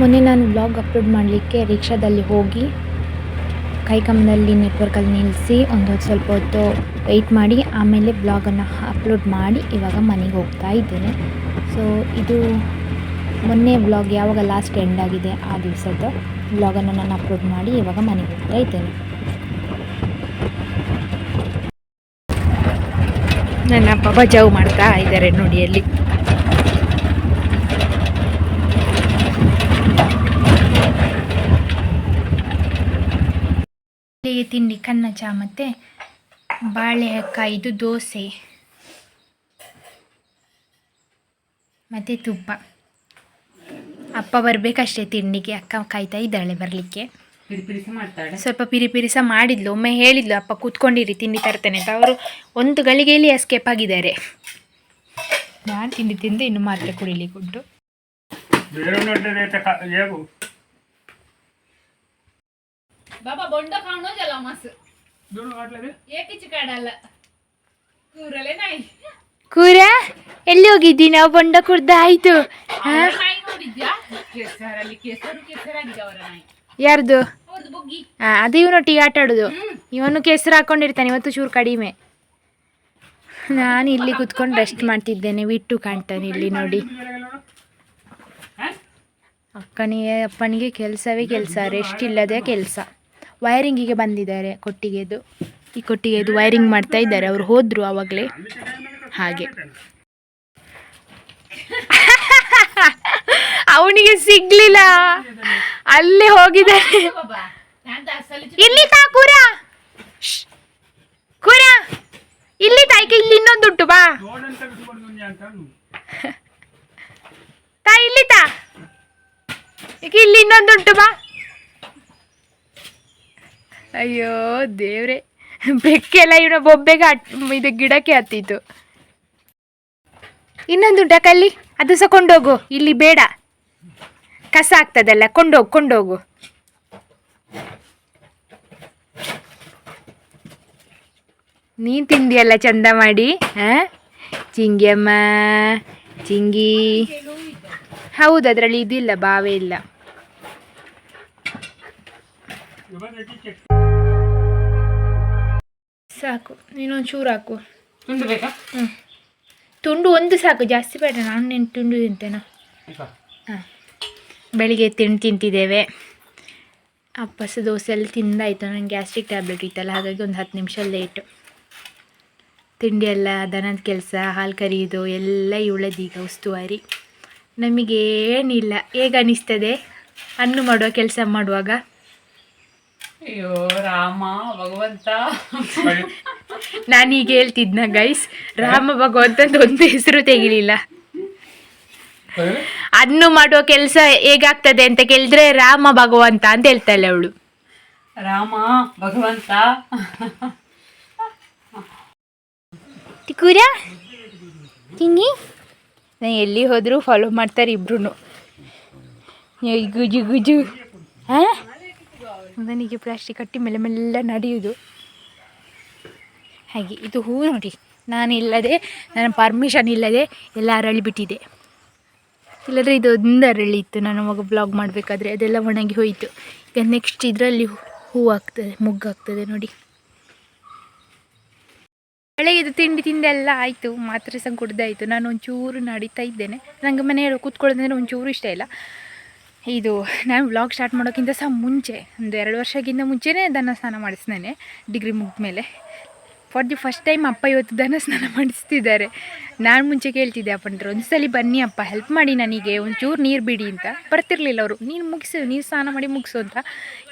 ಮೊನ್ನೆ ನಾನು blog upload ಮಾಡಲಿಕ್ಕೆ ರಿಕ್ಷಾದಲ್ಲಿ ಹೋಗಿ, ಕೈಕಂಬದಲ್ಲಿ ನೆಟ್ವರ್ಕಲ್ಲಿ ನಿಲ್ಲಿಸಿ ಒಂದು ಸ್ವಲ್ಪ ಹೊತ್ತು ವೆಯ್ಟ್ ಮಾಡಿ, ಆಮೇಲೆ ಬ್ಲಾಗನ್ನು ಅಪ್ಲೋಡ್ ಮಾಡಿ ಇವಾಗ ಮನೆಗೆ ಹೋಗ್ತಾ ಇದ್ದೇನೆ. ಸೊ ಇದು ಮೊನ್ನೆ ಬ್ಲಾಗ್ ಯಾವಾಗ ಲಾಸ್ಟ್ ಎಂಡ್ ಆಗಿದೆ ಆ ದಿವಸದ ಬ್ಲಾಗನ್ನು ನಾನು ಅಪ್ಲೋಡ್ ಮಾಡಿ ಇವಾಗ ಮನೆಗೆ ಹೋಗ್ತಾ ಇದ್ದೇನೆ. ನನ್ನ ಅಪ್ಪ ಜಾವ್ ಮಾಡ್ತಾ ಇದ್ದಾರೆ ನೋಡಿ ಅಲ್ಲಿ. ಬೆಳಿಗ್ಗೆ ತಿಂಡಿ ಕನ್ನ ಚಾ ಮತ್ತು ಬಾಳೆಕಾಯಿದು ದೋಸೆ. ಮತ್ತು ತುಪ್ಪ. ಅಪ್ಪ ಬರಬೇಕಷ್ಟೇ ತಿಂಡಿಗೆ ಅಕ್ಕ ಕಾಯ್ತಾ ಇದ್ದಾಳೆ ಬರಲಿಕ್ಕೆ. ಸ್ವಲ್ಪ ಪಿರಿ ಪಿರಿಸ ಮಾಡಿದ್ಲು ಒಮ್ಮೆ ಹೇಳಿದ್ಲು ಅಪ್ಪ ಕೂತ್ಕೊಂಡಿರಿ ತಿಂಡಿ ತರ್ತೇನೆ ಅಂತ. ಅವರು ಒಂದು ಗಳಿಗೆಯಲ್ಲಿ ಎಸ್ಕೇಪ್ ಆಗಿದ್ದಾರೆ. ನಾನು ತಿಂಡಿ ತಿಂದು ಇನ್ನು ಮಾತ್ರೆ ಕುಡಿಲಿಕ್ಕೆ ಉಂಟು. ಬಾಬಾ ಬೊಂಡ ಕಾಣೋ ಜಲ ಮಸ್. ದೂರ ಮಾಡ್ಲೇ ಏಕಿಚ್ಚು ಕಾಡಲ್ಲ ಕೂರಲೆ ನಾಯಿ. ಕೂರ? ಎಲ್ಲಿ ಹೋಗಿದ್ದಿ? ನಾವು ಬೊಂಡ ಕುಡ್ದ ಆಯ್ತು. ನಾಯಿ ನೋಡಿದ್ಯಾ? ಕೆಸರಲ್ಲಿ ಕೆಸರು ನಾಯಿ. ಯಾರ್ದು? ಅವ್ರದ್ದು ಬುಗ್ಗಿ. ಆ, ಅದು ಇವನೊಟ್ಟಿಗೆ ಆಟ ಆಡೋದು. ಇವನು ಕೆಸರು ಹಾಕೊಂಡಿರ್ತಾನೆ. ಇವತ್ತು ಚೂರು ಕಡಿಮೆ. ನಾನು ಇಲ್ಲಿ ಕುತ್ಕೊಂಡು ರೆಸ್ಟ್ ಮಾಡ್ತಿದ್ದೇನೆ. ವಿಟ್ಟು ಕಾಣ್ತಾನೆ ಇಲ್ಲಿ ನೋಡಿ. ಅಕ್ಕನಿಗೆ ಅಪ್ಪನಿಗೆ ಕೆಲಸವೇ ಕೆಲಸ. ರೆಸ್ಟ್ ಇಲ್ಲದೆ ಕೆಲಸ. ವೈರಿಂಗಿಗೆ ಬಂದಿದ್ದಾರೆ ಕೊಟ್ಟಿಗೆದು. ಈ ಕೊಟ್ಟಿಗೆದು ವೈರಿಂಗ್ ಮಾಡ್ತಾ ಇದ್ದಾರೆ. ಅವ್ರು ಹೋದ್ರು ಆವಾಗಲೇ. ಹಾಗೆ. ಅವನಿಗೆ ಸಿಗ್ಲಿಲ್ಲ. ಅಲ್ಲಿ ಹೋಗಿದ್ದಾರೆ ಇಲ್ಲಿ ತಾ ಕೂರ. ಕೂರ. ಇಲ್ಲಿ ತಾಯ್ಕೆ ಇಲ್ಲಿ ಇನ್ನೊಂದುಂಟು, ಬಾ. ತಾ, ಇಲ್ಲಿ ತಾ. ಇಲ್ಲಿ ಇನ್ನೊಂದುಂಟು, ಬಾ. ಅಯ್ಯೋ, ದೇವ್ರೆ. ಬೆಕ್ಕೆಲ್ಲ ಇವನ ಬೊಬ್ಬೆಗೆ ಇದು ಗಿಡಕ್ಕೆ ಹತ್ತಿತ್ತು. ಇನ್ನೊಂದು ಕಲ್ಲಿ? ಅದು ಸಹ ಕೊಂಡೋಗು. ಇಲ್ಲಿ ಬೇಡ. ಕಸ ಆಗ್ತದಲ್ಲ, ಕೊಂಡೋಗು ಕೊಂಡೋಗು. ನೀನ್ ತಿಂದಿಯಲ್ಲ ಚಂದ ಮಾಡಿ ಹಾ ಚಿಂಗಿಯಮ್ಮ, ಚಿಂಗಿ. ಹೌದು, ಅದರಲ್ಲಿ ಇದಿಲ್ಲ, ಬಾವೇ ಇಲ್ಲ. ಸಾಕು ನೀನೊಂದು ಚೂರು ಹಾಕು. ತುಂಡು ಬೇಕಾ? ಹ್ಞೂ ತುಂಡು ಒಂದು ಸಾಕು ಜಾಸ್ತಿ ಬೇಡ ನಾನು ನೀನು ತುಂಡು ತಿಂತೇನೆ? ಹಾಂ. ಬೆಳಿಗ್ಗೆ ತಿಂಡಿ ತಿಂತಿದ್ದೇವೆ. ಅಪ್ಪಸ ದೋಸೆ ಎಲ್ಲ ತಿಂದಾಯ್ತು ನನಗೆ ಗ್ಯಾಸ್ಟ್ರಿಕ್ ಟ್ಯಾಬ್ಲೆಟ್ ಇತ್ತಲ್ಲ ಹಾಗಾಗಿ ಒಂದು ಹತ್ತು ನಿಮಿಷ ಲೇಟು. ತಿಂಡಿ ಎಲ್ಲ ದನದ ಕೆಲಸ ಹಾಲು ಕರಿಯೋದು ಎಲ್ಲ ಇವಳದೀಗ ಉಸ್ತುವಾರಿ. ನಮಗೇನಿಲ್ಲ ಹೇಗೆ ಅನಿಸ್ತದೆ? ಹಣ್ಣು ಮಾಡುವ ಕೆಲಸ ಮಾಡುವಾಗ? ಅಯ್ಯೋ ರಾಮ ಭಗವಂತ. ನಾನೀಗ ಹೇಳ್ತಿದ್ನ ಗೈಸ್ ರಾಮ ಭಗವಂತಂದು ಒಂದು ಹೆಸರು ತೆಗಿಲಿಲ್ಲ. ಅದನ್ನು ಮಾಡುವ ಕೆಲಸ ಹೇಗಾಗ್ತದೆ ಅಂತ ಕೇಳಿದ್ರೆ ರಾಮ ಭಗವಂತ ಅಂತ ಹೇಳ್ತಾಳೆ ಅವಳು. ರಾಮ ಭಗವಂತ. ತಿಕ್ಕೂರ ತಿಂಗಿ ನಾನು ಎಲ್ಲಿ ಹೋದರೂ ಫಾಲೋ ಮಾಡ್ತಾರೆ ಇಬ್ರು ಗುಜು ಗುಜು. ಹಾಂ? ನನಗೆ ಪ್ಲಾಸ್ಟಿಕ್ ಕಟ್ಟಿ ಮೇಲೆ ಮೆಲ್ಲ ನಡೆಯುವುದು ಹಾಗೆ, ಇದು ಹೂ ನೋಡಿ. ನಾನು ಇಲ್ಲದೆ, ನನ್ನ ಪರ್ಮಿಷನ್ ಇಲ್ಲದೆ ಎಲ್ಲ ಅರಳಿ ಬಿಟ್ಟಿದೆ. ಇಲ್ಲದ್ರೆ ಇದು ಒಂದು ಅರಳಿ ಇತ್ತು. ನಾನು ಮಗ ಬ್ಲಾಗ್ ಮಾಡಬೇಕಾದ್ರೆ ಅದೆಲ್ಲ ಒಣಗಿ ಹೋಯಿತು. ಈಗ ನೆಕ್ಸ್ಟ್ ಇದರಲ್ಲಿ ಹೂ ಆಗ್ತದೆ ಮುಗ್ಗಾಗ್ತದೆ ನೋಡಿ. ಬೆಳಗ್ಗೆದು ತಿಂಡಿ ತಿಂದೆಲ್ಲ ಆಯಿತು, ಮಾತ್ರೆ ಸಹ ಕುಡ್ದಾಯಿತು. ನಾನು ಒಂಚೂರು ನಡೀತಾ ಇದ್ದೇನೆ. ನನಗೆ ಮನೆಯಲ್ಲಿ ಕೂತ್ಕೊಳ್ಳೋದಂದ್ರೆ ಒಂಚೂರು ಇಷ್ಟ ಇಲ್ಲ. ಇದು ನಾನು ವ್ಲಾಗ್ ಸ್ಟಾರ್ಟ್ ಮಾಡೋಕ್ಕಿಂತ ಸಹ ಮುಂಚೆ, ಒಂದು ಎರಡು ವರ್ಷಕ್ಕಿಂತ ಮುಂಚೆನೇ ದನ ಸ್ನಾನ ಮಾಡಿಸ್ತೇನೆ ಡಿಗ್ರಿ ಮುಗಿದ ಮೇಲೆ ಫಾರ್ ದಿ ಫಸ್ಟ್ ಟೈಮ್ ಅಪ್ಪ ಇವತ್ತು ದನ ಸ್ನಾನ ಮಾಡಿಸ್ತಿದ್ದಾರೆ. ನಾನು ಮುಂಚೆ ಕೇಳ್ತಿದ್ದೆ ಅಪ್ಪಂದ್ರೆ ಒಂದು ಸಲ ಬನ್ನಿ ಅಪ್ಪ ಹೆಲ್ಪ್ ಮಾಡಿ ನನಗೆ, ಒಂಚೂರು ನೀರು ಬಿಡಿ ಅಂತ. ಬರ್ತಿರ್ಲಿಲ್ಲ ಅವರು, ನೀನು ಮುಗಿಸು ನೀರು ಸ್ನಾನ ಮಾಡಿ ಮುಗಿಸು ಅಂತ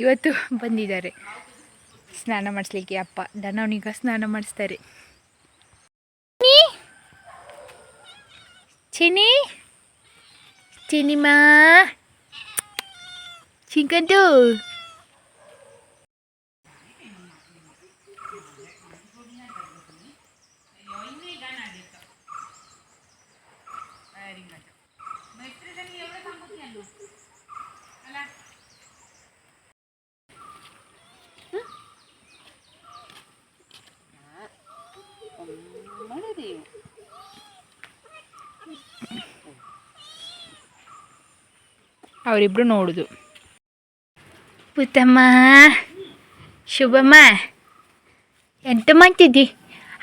ಇವತ್ತು ಬಂದಿದ್ದಾರೆ. ಸ್ನಾನ ಮಾಡಿಸ್ಲಿಕ್ಕೆ ಅಪ್ಪ ದನವನಿಗ ಸ್ನಾನ ಮಾಡಿಸ್ತಾರೆ. ಚಿನಿ ಚಿನಿಮಾ ചിങ്കന്റു ಅವರಿಬ್ರು ನೋಡುದು ಪುತ್ತಮ್ಮ. ಶುಭಮ್ಮ. ಎಂತ ಮಾಡ್ತಿದ್ದಿ?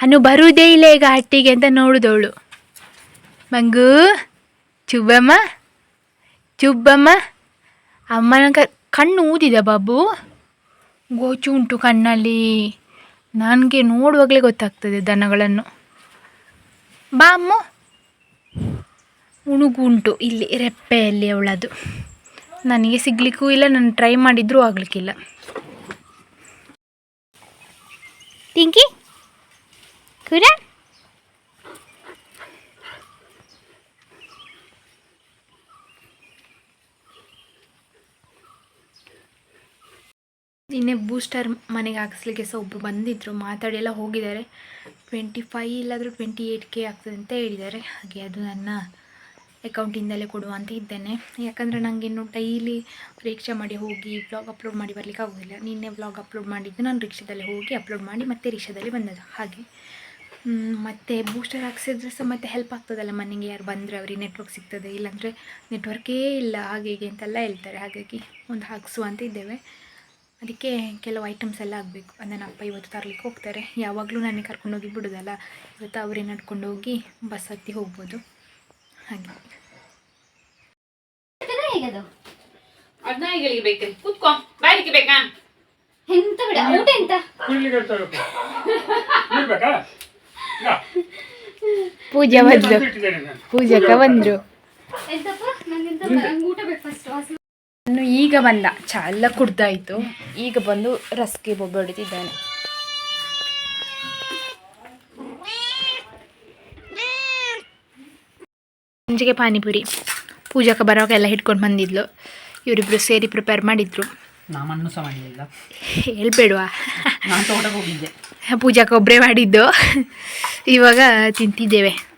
ಅನ್ನು ಬರುವುದೇ ಇಲ್ಲ ಈಗ ಹಟ್ಟಿಗೆ ಅಂತ ನೋಡಿದವಳು. ಮಂಗು, ಶುಭಮ್ಮ. ಚುಬ್ಬಮ್ಮ ಅಮ್ಮನ ಕಣ್ಣು ಊದಿದ ಬಾಬು. ಗೋಚು ಉಂಟು ಕಣ್ಣಲ್ಲಿ. ನನಗೆ ನೋಡುವಾಗಲೇ ಗೊತ್ತಾಗ್ತದೆ ದನಗಳನ್ನು. ಬಾ ಅಮ್ಮ ಉಣುಗುಂಟು ಇಲ್ಲಿ ರೆಪ್ಪೆಯಲ್ಲಿ ಅವಳದು. ನನಗೆ ಸಿಗ್ಲಿಕ್ಕೂ ಇಲ್ಲ ನಾನು ಟ್ರೈ ಮಾಡಿದ್ರೂ ಆಗ್ಲಿಕ್ಕಿಲ್ಲ. ತಿಂಕಿ ಕುರ ನಿನ್ನೆ ಬೂಸ್ಟರ್ ಮನೆಗೆ ಹಾಕಿಸ್ಲಿಕ್ಕೆ ಸಹ ಒಬ್ಬರು ಬಂದಿದ್ದರು ಮಾತಾಡಿ ಎಲ್ಲ ಹೋಗಿದ್ದಾರೆ. ಟ್ವೆಂಟಿ ಫೈ ಇಲ್ಲಾದರೂ ಟ್ವೆಂಟಿ ಏಯ್ಟ್ ಕೆ ಆಗ್ತದೆ ಅಂತ ಹೇಳಿದ್ದಾರೆ. ಹಾಗೆ ಅದು ನನ್ನ ಅಕೌಂಟಿಂದಲೇ ಕೊಡುವ ಅಂತ ಇದ್ದೇನೆ. ಯಾಕಂದರೆ ಇನ್ನು ಡೈಲಿ ರಿಕ್ಷಾ ಮಾಡಿ ಹೋಗಿ ವ್ಲಾಗ್ ಅಪ್ಲೋಡ್ ಮಾಡಿ ಬರಲಿಕ್ಕೆ ಆಗೋದಿಲ್ಲ. ನಿನ್ನೆ ವ್ಲಾಗ್ ಅಪ್ಲೋಡ್ ಮಾಡಿದ್ದು ನಾನು ರಿಕ್ಷಾದಲ್ಲಿ ಹೋಗಿ ಅಪ್ಲೋಡ್ ಮಾಡಿ ಮತ್ತೆ ರಿಕ್ಷಾದಲ್ಲಿ ಬಂದದ್ದು. ಹಾಗೆ. ಮತ್ತು ಮತ್ತೆ ಬೂಸ್ಟರ್ ಹಾಕ್ಸಿದ್ರೆ ಸಹ ಮತ್ತೆ ಹೆಲ್ಪ್ ಆಗ್ತದಲ್ಲ ಮನೆಗೆ ಯಾರು ಬಂದರೆ ಅವರಿಗೆ ನೆಟ್ವರ್ಕ್ ಸಿಗ್ತದೆ. ಇಲ್ಲಾಂದರೆ ನೆಟ್ವರ್ಕೇ ಇಲ್ಲ. ಹಾಗೆ ಹೀಗೆ ಅಂತೆಲ್ಲ ಹೇಳ್ತಾರೆ. ಹಾಗಾಗಿ ಒಂದು ಹಾಕ್ಸು ಅಂತ ಇದ್ದೇವೆ. ಅದಕ್ಕೆ ಕೆಲವು ಐಟಮ್ಸ್ ಎಲ್ಲ ಆಗಬೇಕು ಅದನ್ನು ಅಪ್ಪ ಇವತ್ತು ತರಲಿಕ್ಕೆ ಹೋಗ್ತಾರೆ. ಯಾವಾಗಲೂ ನನಗೆ ಕರ್ಕೊಂಡೋಗಿ ಬಿಡೋದಲ್ಲ. ಇವತ್ತು ಅವರೇ ನಡ್ಕೊಂಡು ಹೋಗಿ ಬಸ್ ಹತ್ತಿ ಹೋಗ್ಬೋದು. ಹಾಗೆ. ಹೇಗದು? ಅದನ್ನ ಈಗ ಬೇಕ್ರಿ. ಕೂತ್ಕೋ. ಬಾಯ್ಲಿಕ್ಕೆ ಬೇಕಾ? ಎಂತ ಬಿಡ ಊಟ ಎಂತ. ಪೂಜೆ ಬಂದ್ರು. ಪೂಜಕ ಬಂದರು. ಎಂತಪ್ಪ? ನಂಗೆಂತ ನಂಗೆ ಊಟ ಬೇಕು ಫಸ್ಟ್ ನಾನು ಈಗ ಬಂದ. ಚಾ ಎಲ್ಲ ಕುಡ್ದಾಯ್ತು. ಈಗ ಬಂದು ರಸ್ಗೆ ಬೊಬ್ಬೆ ಹೊಡಿತಿದ್ದಾನೆ ಸಂಜೆಗೆ ಪಾನಿಪುರಿ. ಪೂಜಾಕ ಬರೋಕ ಎಲ್ಲ ಹಿಡ್ಕೊಂಡು ಬಂದಿದ್ಲು. ಇವರಿಬ್ರು ಸೇರಿ ಪ್ರಿಪೇರ್ ಮಾಡಿದ್ರು. ನಾಮನ್ನು ಸಹ ಮಾಡಲಿಲ್ಲ. ಹೇಳ್ಬೇಡ್ವಾ? ನಾನು ತೋಟಕ್ಕೆ ಹೋಗಿದ್ದೆ. ಪೂಜಾಕ ಒಬ್ಬರೇ ಮಾಡಿದ್ದು. ಇವಾಗ ತಿಂತಿದ್ದೇವೆ.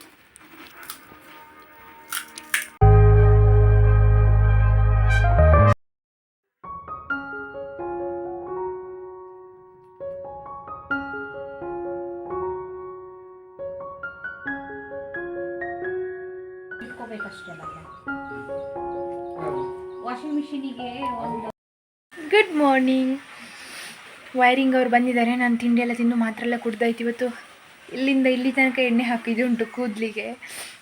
ವಾಷಿಂಗ್ ಮಿಷಿನಿಗೆ ಒಂದು ಗುಡ್ ಮಾರ್ನಿಂಗ್ ವೈರಿಂಗ್ ಅವ್ರು ಬಂದಿದ್ದಾರೆ. ನಾನು ತಿಂಡಿ ಎಲ್ಲ ತಿಂದು ಮಾತ್ರ ಎಲ್ಲ ಕುಡ್ದಾಯ್ತು. ಇವತ್ತು ಇಲ್ಲಿಂದ ಇಲ್ಲಿ ತನಕ ಎಣ್ಣೆ ಹಾಕಿದ್ದು ಉಂಟು ಕೂದಲಿಗೆ.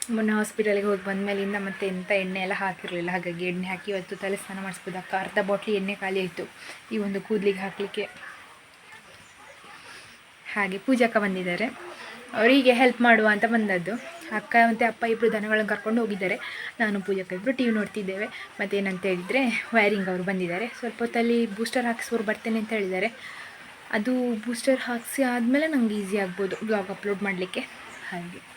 ಮೊನ್ನೆ ಹಾಸ್ಪಿಟಲ್ಗೆ ಹೋಗಿ ಬಂದಮೇಲಿಂದ ಮತ್ತೆ ಎಂಥ ಎಣ್ಣೆ ಎಲ್ಲ ಹಾಕಿರಲಿಲ್ಲ. ಹಾಗಾಗಿ ಎಣ್ಣೆ ಹಾಕಿ ಇವತ್ತು ತಲೆ ಸ್ನಾನ ಮಾಡಿಸ್ಬೋದು. ಅಕ್ಕ ಅರ್ಧ ಬಾಟ್ಲಿ ಎಣ್ಣೆ ಖಾಲಿ ಆಯಿತು. ಈ ಒಂದು ಕೂದಲಿಗೆ ಹಾಕಲಿಕ್ಕೆ. ಹಾಗೆ ಪೂಜಾಕ ಬಂದಿದ್ದಾರೆ. ಅವರಿಗೆ ಹೆಲ್ಪ್ ಮಾಡುವ ಅಂತ ಬಂದದ್ದು. ಅಕ್ಕ ಮತ್ತು ಅಪ್ಪ ಇಬ್ಬರು ದನಗಳನ್ನು ಕರ್ಕೊಂಡು ಹೋಗಿದ್ದಾರೆ. ನಾನು ಪೂಜಾಕ ಇಬ್ಬರು ಟಿ ವಿ ನೋಡ್ತಿದ್ದೇವೆ. ಮತ್ತು ಏನಂತ ಹೇಳಿದರೆ ವೈರಿಂಗ್ ಅವರು ಬಂದಿದ್ದಾರೆ. ಸ್ವಲ್ಪ ಹೊತ್ತಲ್ಲಿ ಬೂಸ್ಟರ್ ಹಾಕ್ಸೋರು ಬರ್ತೇನೆ ಅಂತ ಹೇಳಿದ್ದಾರೆ. ಅದು ಬೂಸ್ಟರ್ ಹಾಕಿಸಿ ಆದಮೇಲೆ ನಂಗೆ ಈಸಿ ಆಗ್ಬೋದು. ಬ್ಲಾಗ್ ಅಪ್ಲೋಡ್ ಮಾಡಲಿಕ್ಕೆ. ಹಾಗೆ.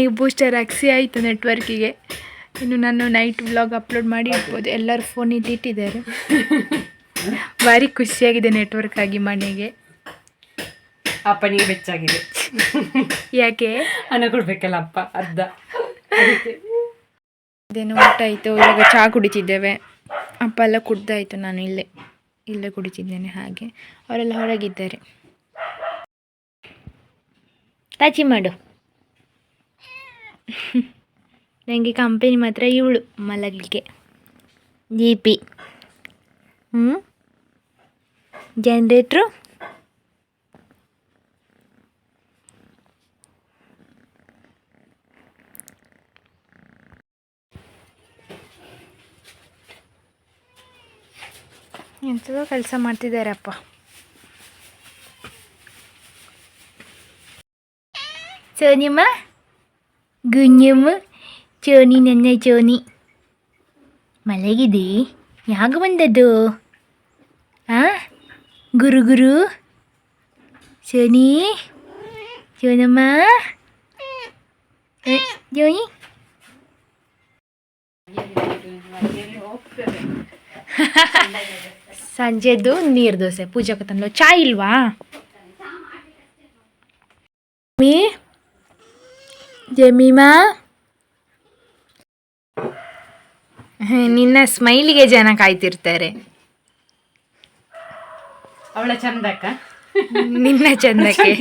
ಈಗ ಬೂಸ್ಟರ್ ಹಾಕ್ಸಿ ಆಯಿತು ನೆಟ್ವರ್ಕಿಗೆ. ಇನ್ನು ನಾನು ನೈಟ್ ವ್ಲಾಗ್ ಅಪ್ಲೋಡ್ ಮಾಡಿ ಇಡ್ಬೋದು. ಎಲ್ಲರೂ ಫೋನ್ ಇಲ್ಲಿ ಇಟ್ಟಿದ್ದಾರೆ. ಭಾರಿ ಖುಷಿಯಾಗಿದೆ ನೆಟ್ವರ್ಕ್ ಆಗಿ ಮನೆಗೆ. ಅಪ್ಪನಿಗೆ ಬೆಚ್ಚಾಗಿದೆ. ಯಾಕೆ? ಹಣ ಕೊಡ್ಬೇಕಲ್ಲ ಅಪ್ಪ ಅರ್ಧ. ಅದೇನು ಊಟ ಆಯಿತು. ಇವಾಗ ಚಹಾ ಕುಡಿತಿದ್ದೇವೆ. ಅಪ್ಪ ಎಲ್ಲ ಕುಡ್ದಾಯಿತು. ನಾನು ಇಲ್ಲೇ ಇಲ್ಲೇ ಕುಡಿತಿದ್ದೇನೆ ಹಾಗೆ. ಅವರೆಲ್ಲ ಹೊರಗಿದ್ದಾರೆ. ತಾಚಿ ಮಾಡು. ನನಗೆ ಕಂಪನಿ ಮಾತ್ರ ಇವಳು ಮಲಗಲಿಕ್ಕೆ. ಜಿ ಪಿ ಹ್ಞೂ ಜನ್ರೇಟ್ರು ಎಂಥದೋ ಕೆಲಸ ಮಾಡ್ತಿದ್ದಾರಪ್ಪ ಸೋನಿಯಮ್ಮ ಗುഞ്ഞಮ್ಮ ಚೋನಿ ನನ್ನ ಚೋನಿ ಮಲಗಿದೆ ಯಾಗ ಬಂದದ್ದು ಆ ಗುರು ಗುರು ಚೋನಿ ಚೋನಮ್ಮ ಜೋನಿ ಸಂಜೆದ್ದು ನೀರು ದೋಸೆ. ಪೂಜಾಕ ತಂದ್ಲು ಚಾ ಇಲ್ವಾ? ಮೀ ಜಮೀಮಾ? ನಿನ್ನ ಸ್ಮೈಲಿಗೆ ಜನ ಕಾಯ್ತಿರ್ತಾರೆ. ಅವಳ ಚಂದಕ್ಕ? ನಿನ್ನ ಚಂದಕ್ಕೆ?